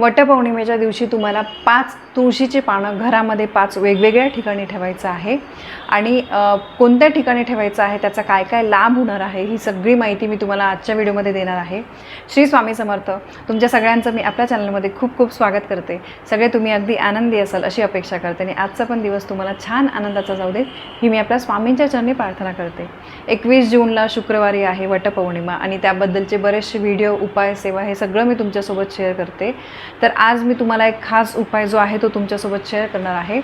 वटपौर्णिमेच्या दिवशी तुम्हाला पाच तुळशीची पानं घरामध्ये पाच वेगवेगळ्या ठिकाणी ठेवायचं आहे. आणि कोणत्या ठिकाणी ठेवायचं आहे त्याचा काय काय लाभ होणार आहे ही सगळी माहिती मी तुम्हाला आजच्या व्हिडिओमध्ये देणार आहे. श्री स्वामी समर्थ तुमच्या सगळ्यांचं मी आपल्या चॅनलमध्ये खूप खूप स्वागत करते. सगळे तुम्ही अगदी आनंदी असाल अशी अपेक्षा करते आणि आजचा पण दिवस तुम्हाला छान आनंदाचा जाऊ दे ही मी आपल्या स्वामींच्या चरणी प्रार्थना करते. एकवीस जूनला शुक्रवारी आहे वटपौर्णिमा आणि त्याबद्दलचे बरेचसे व्हिडिओ उपाय सेवा हे सगळं मी तुमच्यासोबत शेअर करते. तर आज मी तुम्हाला एक खास उपाय जो आहे तो तुमच्यासोबत शेअर करणार आहे.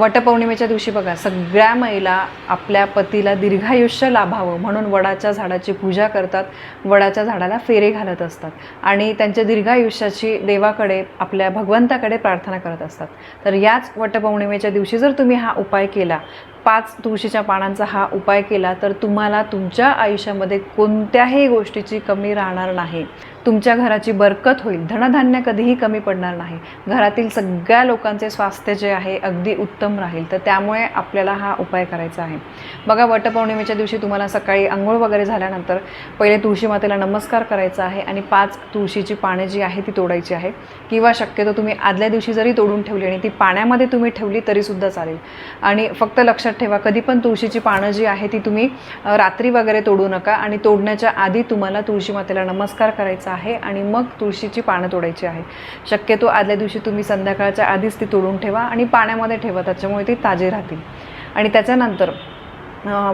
वटपौर्णिमेच्या दिवशी बघा सगळ्या महिला आपल्या पतीला दीर्घायुष्य लाभावं म्हणून वडाच्या झाडाची पूजा करतात. वडाच्या झाडाला फेरे घालत असतात आणि त्यांच्या दीर्घायुष्याची देवाकडे आपल्या भगवंताकडे प्रार्थना करत असतात. तर याच वटपौर्णिमेच्या दिवशी जर तुम्ही हा उपाय केला पाच तुळशीच्या पानांचा हा उपाय केला तर तुम्हाला तुमच्या आयुष्यामध्ये कोणत्याही गोष्टीची कमी राहणार नाही. तुमच्या घराची बरकत होईल. धनधान्य कधीही कमी पडणार नाही. घरातील सगळ्या लोकांचे स्वास्थ्य जे आहे अगदी उत्तम राहील. तर त्यामुळे आपल्याला हा उपाय करायचा आहे. बघा वटपौर्णिमेच्या दिवशी तुम्हाला सकाळी आंघोळ वगैरे झाल्यानंतर पहिले तुळशी मातेला नमस्कार करायचा आहे आणि पाच तुळशीची पाने जी आहे ती तोडायची आहे. किंवा शक्यतो तुम्ही आदल्या दिवशी जरी तोडून ठेवली आणि ती पाण्यामध्ये तुम्ही ठेवली तरीसुद्धा चालेल. आणि फक्त लक्षात ठेवा कधी पण तुळशीची पानं जी आहे ती तुम्ही रात्री वगैरे तोडू नका आणि तोडण्याच्या आधी तुम्हाला तुळशी मातेला नमस्कार करायचा आहे आणि मग तुळशीची पानं तोडायची आहे शक्यतो आदल्या दिवशी तुम्ही संध्याकाळच्या आधीच ती तोडून ठेवा आणि पाण्यामध्ये ठेवा त्याच्यामुळे ती ताजी राहतील. आणि त्याच्यानंतर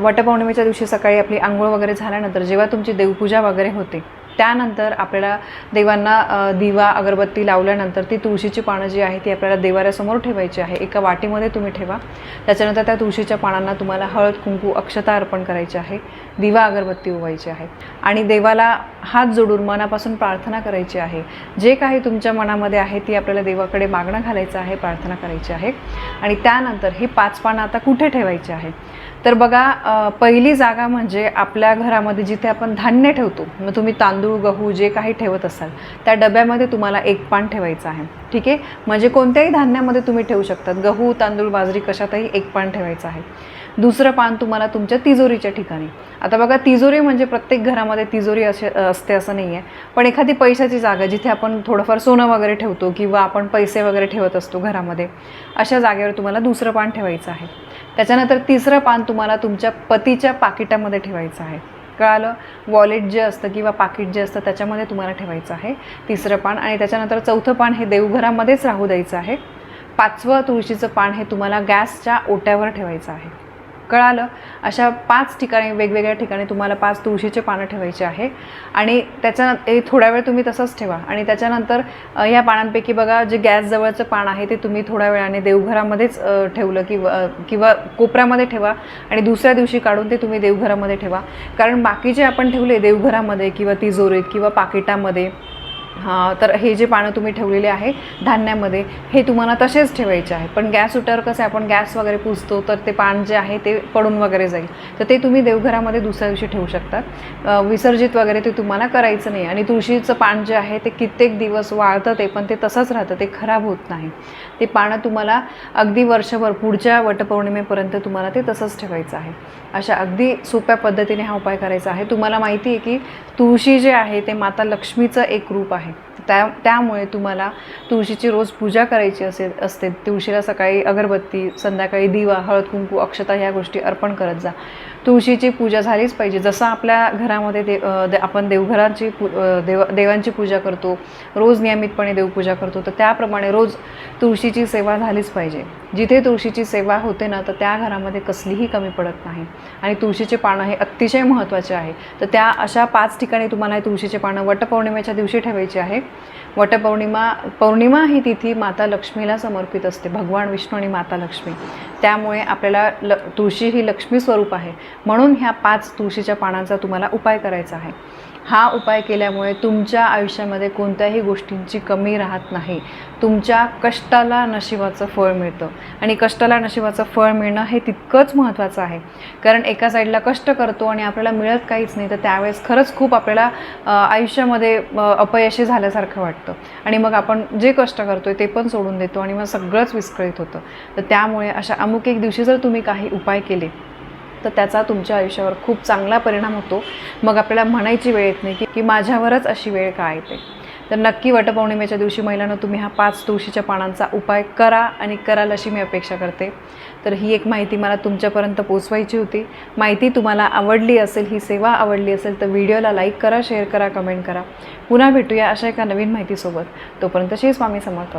वटपौर्णिमेच्या दिवशी सकाळी आपली आंघोळ वगैरे झाल्यानंतर जेव्हा तुमची देवपूजा वगैरे होते त्यानंतर आपल्याला देवांना दिवा अगरबत्ती लावल्यानंतर ती तुळशीची पानं जी आहे ती आपल्याला देवाऱ्यासमोर ठेवायची आहे. एका वाटीमध्ये तुम्ही ठेवा. त्याच्यानंतर त्या तुळशीच्या पानांना तुम्हाला हळद कुंकू अक्षता अर्पण करायची आहे. दिवा अगरबत्ती ओवायची आहे. आणि देवाला हात जोडून मनापासून प्रार्थना करायची आहे. जे काही तुमच्या मनामध्ये आहे ती आपल्याला देवाकडे मागणं घालायचं आहे प्रार्थना करायची आहे. आणि त्यानंतर ही पाच पानं आता कुठे ठेवायची आहे? तर बघा पहिली जागा म्हणजे आपल्या घरामध्ये जिथे आपण धान्य ठेवतो मग तुम्ही तांदूळ गहू जे काही ठेवत असाल त्या डब्यामध्ये तुम्हाला एक पान ठेवायचं आहे. ठीक आहे? म्हणजे कोणत्याही धान्यामध्ये तुम्ही ठेवू शकतात. गहू तांदूळ बाजरी कशातही एक पान ठेवायचं आहे. दुसरं पान तुम्हाला तुमच्या तिजोरीच्या ठिकाणी. आता बघा तिजोरी म्हणजे प्रत्येक घरामध्ये तिजोरी असे असते असं नाही आहे पण एखादी पैशाची जागा जिथे आपण थोडंफार सोनं वगैरे ठेवतो किंवा आपण पैसे वगैरे ठेवत असतो घरामध्ये अशा जागेवर तुम्हाला दुसरं पान ठेवायचं आहे. त्याच्यानंतर तिसरं पान तुम्हाला तुमच्या पतीच्या पाकिटामध्ये ठेवायचं आहे. कळालं वॉलेट जे असतं किंवा पाकिट जे असतं त्याच्यामध्ये तुम्हाला ठेवायचं आहे. तिसरं पान आणि त्याच्यानंतर चौथं पान हे देवघरामध्येच राहू द्यायचं आहे. पाचवं तुळशीचं पान हे तुम्हाला गॅसच्या ओट्यावर ठेवायचं आहे. कळालं. अशा पाच ठिकाणी वेगवेगळ्या ठिकाणी तुम्हाला पाच तुळशीचे पानं ठेवायचे आहे. आणि त्याच्या हे थोड्या वेळ तुम्ही तसंच ठेवा. आणि त्याच्यानंतर या पानांपैकी बघा जे गॅसजवळचं पान आहे ते तुम्ही थोड्या वेळाने देवघरामध्येच ठेवलं किंवा किंवा कोपऱ्यामध्ये ठेवा. आणि दुसऱ्या दिवशी काढून ते तुम्ही देवघरामध्ये ठेवा. कारण बाकीचे आपण ठेवले देवघरामध्ये किंवा तिजोरीत किंवा पाकिटामध्ये तर हे जे पानं तुम्ही ठेवलेले आहे धान्यामध्ये हे तुम्हाला तसेच ठेवायचे आहे. पण गॅस उटर कसं आहे, आपण गॅस वगैरे पुजतो तर ते पान जे आहे ते पडून वगैरे जाईल. तर ते तुम्ही देवघरामध्ये दुसऱ्या दिवशी ठेवू शकतात विसर्जित वगैरे ते तुम्हाला करायचं नाही. आणि तुळशीचं पान जे आहे ते कित्येक दिवस वाळतं ते पण ते तसंच राहतं ते खराब होत नाही. ते पानं तुम्हाला अगदी वर्षभर पुढच्या वटपौर्णिमेपर्यंत तुम्हाला ते तसंच ठेवायचं आहे. अशा अगदी सोप्या पद्धतीने हा उपाय करायचा आहे. तुम्हाला माहिती आहे की तुळशी जे आहे ते माता लक्ष्मीचं एक रूप आहे. त्या त्यामुळे तुम्हाला तुळशीची रोज पूजा करायची असेल असते. तुळशीला सकाळी अगरबत्ती संध्याकाळी दिवा हळद कुंकू अक्षता ह्या गोष्टी अर्पण करत जा. तुळशीची पूजा झालीच पाहिजे. जसं आपल्या घरामध्ये दे दे- आपण देवघरांची पू देव देवांची पूजा करतो रोज नियमितपणे देवपूजा करतो तर त्याप्रमाणे रोज तुळशीची सेवा झालीच पाहिजे. जिथे तुळशीची सेवा होते ना तर त्या घरामध्ये कसलीही कमी पडत नाही. आणि तुळशीचे पानं हे अतिशय महत्त्वाचे आहे. तर त्या अशा पाच ठिकाणी तुम्हाला तुळशीचे पानं वटपौर्णिमेच्या दिवशी ठेवायची आहे. वटपौर्णिमा पौर्णिमा ही तिथी माता लक्ष्मीला समर्पित असते भगवान विष्णू आणि माता लक्ष्मी. त्यामुळे आपल्याला ल तुळशी ही लक्ष्मी स्वरूप आहे. म्हणून ह्या पाच तुळशीच्या पानांचा तुम्हाला उपाय करायचा आहे. हा उपाय केल्यामुळे तुमच्या आयुष्यामध्ये कोणत्याही गोष्टींची कमी राहत नाही. तुमच्या कष्टाला नशिबाचं फळ मिळतं. आणि कष्टाला नशिबाचं फळ मिळणं हे तितकंच महत्त्वाचं आहे. कारण एका साईडला कष्ट करतो आणि आपल्याला मिळत काहीच नाही तर त्यावेळेस खरंच खूप आपल्याला आयुष्यामध्ये अपयशी झाल्यासारखं वाटतं. आणि मग आपण जे कष्ट करतोय ते पण सोडून देतो आणि मग सगळंच विस्कळीत होतं. तर त्यामुळे अशा अमुक एक दिवशी जर तुम्ही काही उपाय केले तर त्याचा तुमच्या आयुष्यावर खूप चांगला परिणाम होतो. मग आपल्याला म्हणायची वेळ येत नाही की की माझ्यावरच अशी वेळ का येते? तर नक्की वटपौर्णिमेच्या दिवशी महिलांना तुम्ही हा पाच तुळशीच्या पानांचा उपाय करा आणि कराल अशी मी अपेक्षा करते. तर ही एक माहिती मला तुमच्यापर्यंत पोचवायची होती. माहिती तुम्हाला आवडली असेल ही सेवा आवडली असेल तर व्हिडिओला लाईक करा शेअर करा कमेंट करा. पुन्हा भेटूया अशा एका नवीन माहितीसोबत. तोपर्यंत श्री स्वामी समर्थ.